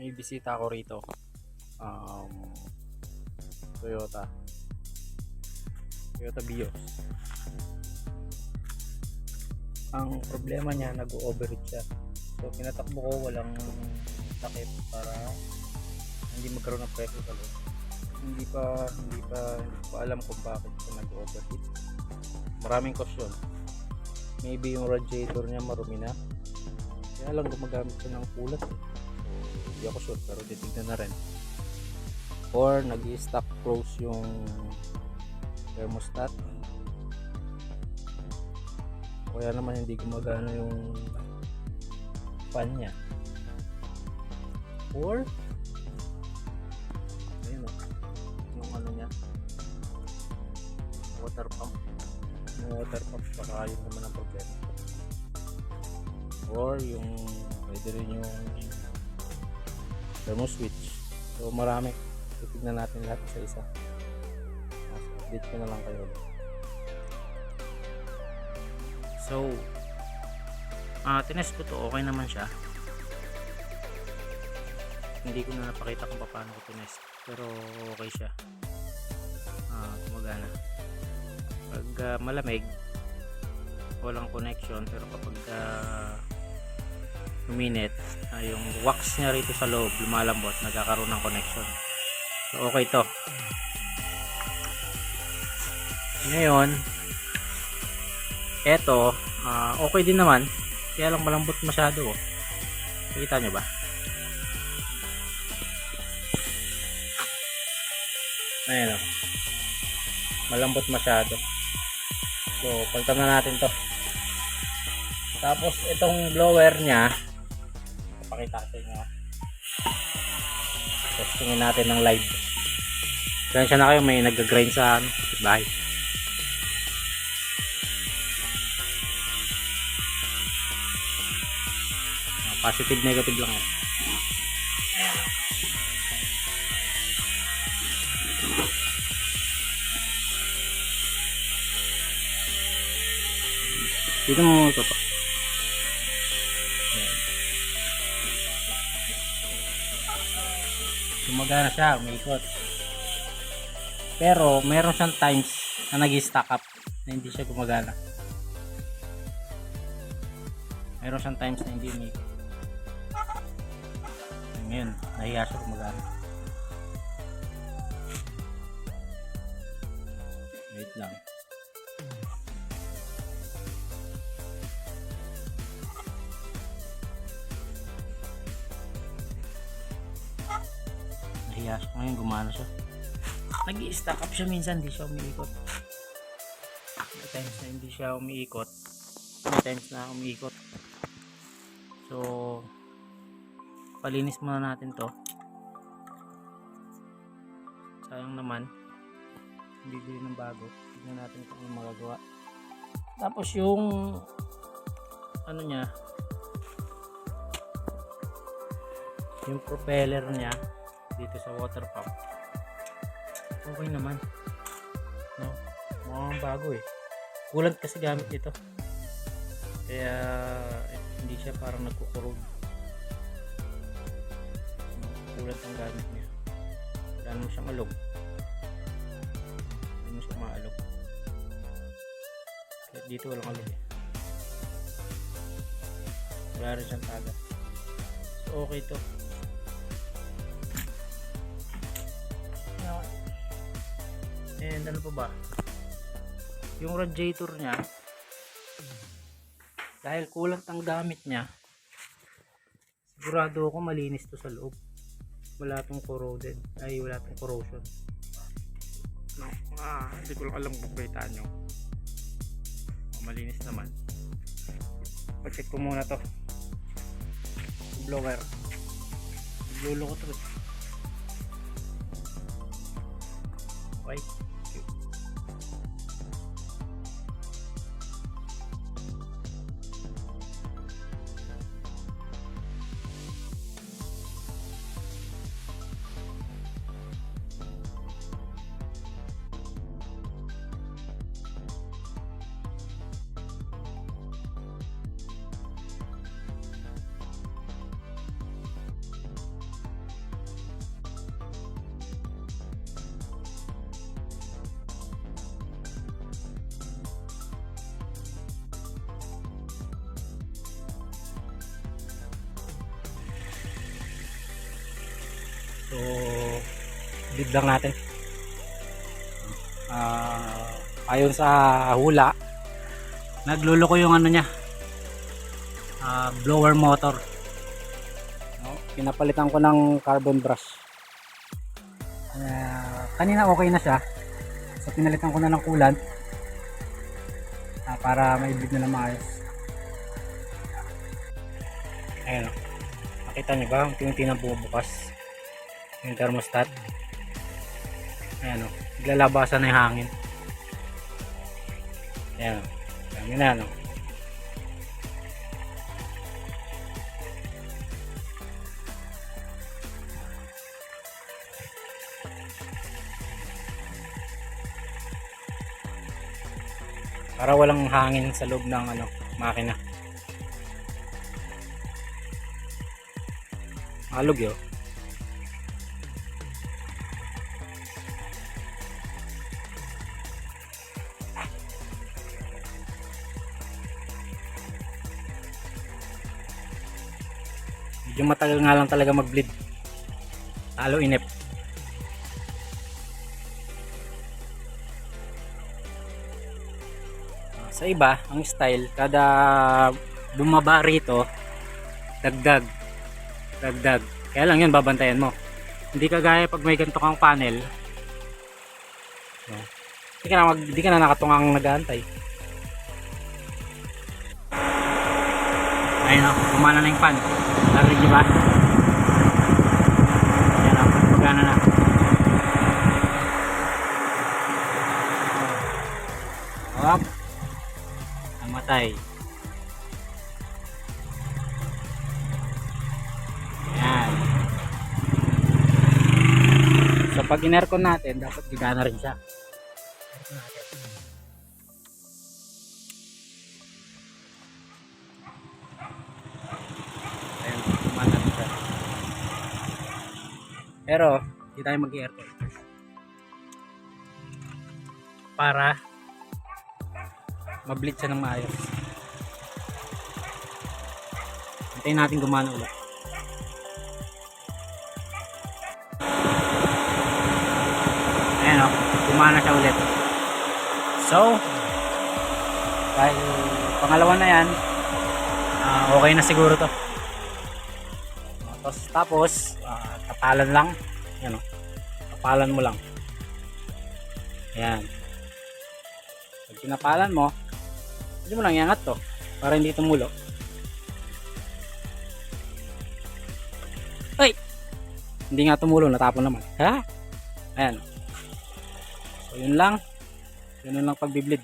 may bisita ako rito. Um, Toyota. Toyota Vios. Ang problema niya, nag-overheat siya. So, pinatakbo ko, walang takip para hindi magkaroon ng pressure sa loob. Hindi pa, hindi pa, hindi pa alam kung bakit siya nag-overheat. Maraming caution. Maybe yung radiator niya marumi na. Kaya lang gumagamit siya ng kulat. Eh. Hindi ako sure pero titignan na rin. Or nag-stock close yung thermostat. Kaya naman hindi gumagana yung fan niya. Or ayun o, yung ano niya water pump yung water pump baka yun naman ang problema or yung pwede rin yung thermo switch. So marami. Titignan natin lahat isa isa. Mas update ko na lang kayo. So ah tinest ko to. Okay naman siya. Hindi ko na napakita kung paano ko tinest. Pero okay siya. Ah gumagana. Pag ah, malamig walang connection. Pero kapag uh, uminit ah, yung wax niya rito sa loob lumalambot nagkakaroon ng connection. So okay to. Ngayon eto ah, okay din naman. Kaya lang malambot masyado oh. nakita nyo ba? Ayan oh. malambot masyado. So palitan na natin to. Tapos itong blower nya papakita sa inyo. Testingin natin ng live. Sensya na kayo may nag-grind sa ano, bahay. Ah, positive negative lang yan. Dito mo ito gumagana siya umiikot pero meron siyang times na nag-stack up na hindi siya gumagana. Meron siyang times na hindi umiikot ngayon nahiya siya gumagana. Wait lang siya ngayon gumana siya. Nag stack up siya minsan hindi siya umiikot. May times na hindi siya umiikot. May times na umiikot. So palinis muna natin to. Sayang naman. Bibili ng bago. Tignan natin kung ano magagawa. Tapos yung ano niya? Yung propeller niya dito sa water pump. Okay naman. No? Mukhang bago eh. Kulant kasi gamit nito. Kaya eh, hindi siya parang nagkukurog. Kulant ang gamit niya. Wala naman siyang alog. Hindi mo siya maalog Kahit dito walang alog eh. Wala rin siyang taga so okay to And ano pa ba? Yung radiator niya dahil kulang ang gamit niya sigurado ako malinis to sa loob. Wala tong corroded. Ay, wala tong corrosion. No, ah, hindi ko lang alam kung kita nyo. Oh, malinis naman. Pa-check ko muna to. Blower. Naglolo ko to. eh. Okay. So, bleed lang natin. Ah, ayon sa hula, nagluloko yung ano niya, ah, blower motor. No? Pinapalitan ko ng carbon brush. Ah, kanina okay na siya. So, pinalitan ko na ng coolant ah, para maibig na ng maayos. Ayan. Nakita niyo ba? Unti-unti na bumubukas yung thermostat. Ayan o. Naglalabasan na yung hangin. Ayan o. Dami na no. Para walang hangin sa loob ng ano, makina. Alog yun. Medyo matagal nga lang talaga mag-bleed. Talo inip. Ah, Sa iba, ang style, kada bumaba rito, dagdag. Dagdag. Kaya lang yun, babantayan mo. Hindi kagaya pag may ganito kang panel. No. Hindi ka na, mag, hindi ka na nakatungang nag-aantay. Ayun o, kumana na yung pan. Narinig niyo ba? Ayan o, pagana na. Hop. Namatay. Ayan. So pag in-aircon natin, dapat gigana rin siya. Aircon natin. Pero, hindi tayo mag-aircon. Para ma-bleed siya ng maayos. Hintayin natin gumana ulit. Ayan o, gumana siya ulit. So, dahil pangalawa na yan, ah, okay na siguro to. Tapos, tapos ah, tapalan lang. Yan o, tapalan mo lang. Ayan. Pag pinapalan mo, hindi mo lang iangat to para hindi tumulo. Ay! Hindi nga tumulo, natapon naman. Ha? Ayan. So, yun lang. Yun lang pagbiblid.